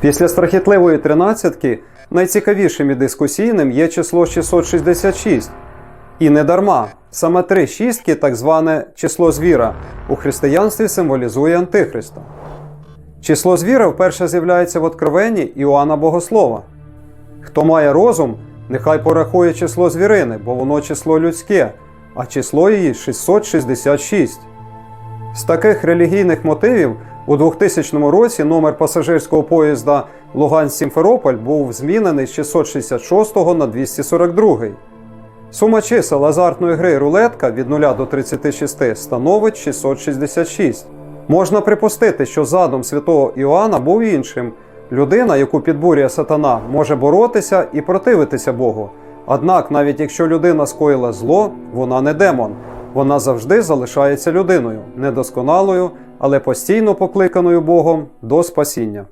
Після страхітливої тринадцятки найцікавішим і дискусійним є число 666. І не дарма. Саме три шістки, так зване число звіра, у християнстві символізує Антихриста. Число звіра вперше з'являється в Откровенні Іоанна Богослова. Хто має розум, нехай порахує число звірини, бо воно число людське, а число її 666. З таких релігійних мотивів у 2000 році номер пасажирського поїзда Луган-Сімферополь був змінений з 666 на 242. Сума чисел азартної гри рулетка від 0 до 36 становить 666. Можна припустити, що задум святого Іоанна був іншим. Людина, яку підбурює сатана, може боротися і противитися Богу. Однак, навіть якщо людина скоїла зло, вона не демон. Вона завжди залишається людиною, недосконалою, але постійно покликаною Богом до спасіння.